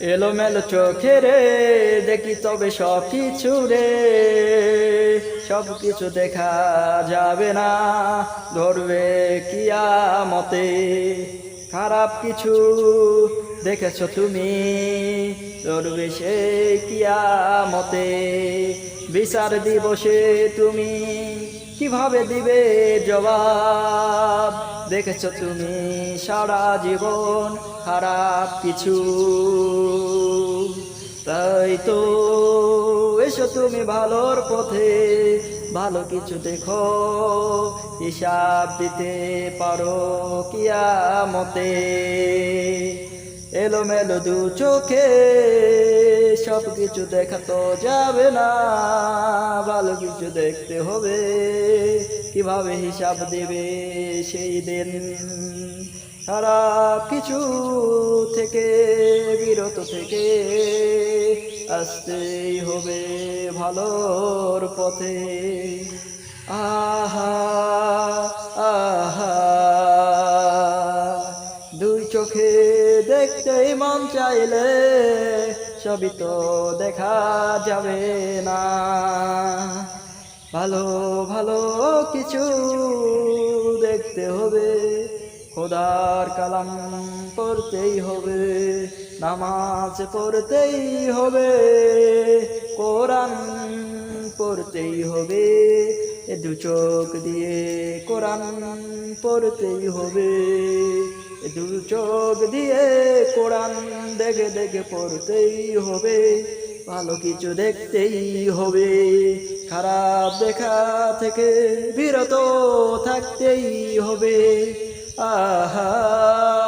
এলোমেলো চোখে রে, দেখি তবে সব কিছু রে। সব কিছু দেখা যাবে না, ধরবে কিয়া মতে খারাপ কিছু দেখেছ তুমি? ধরবে সে কিয়ামতে। বিচার দিবসে তুমি কীভাবে দিবে জবাব? দেখেছ তুমি সারা জীবন খারাপ কিছু? তাই তো এসো তুমি ভালোর পথে। ভালো কিছু দেখো, হিসাব দিতে পারো কিয়ামতে। এলোমেলো দু চোখে সব কিছু দেখা তো যাবে না, ভালো কিছু দেখতে হবে। কীভাবে হিসাব দেবে সেই দিন? খারাপ কিছু থেকে, বিরত থেকে আসতেই হবে ভালোর পথে। আহা আহা চোখে দেখতেই মন চাইলে সবই তো দেখা যাবে না। ভালো ভালো কিছু দেখতে হবে, খোদার কালাম পড়তেই হবে, নামাজ পড়তেই হবে, কোরআন পড়তেই হবে, দু চোখ দিয়ে কোরআন পড়তেই হবে। চোখ দিয়ে কোরআন দেখে দেখে পড়তেই হবে, ভালো কিছু দেখতেই হবে। খারাপ দেখা থেকে বিরত থাকতেই হবে। আহা!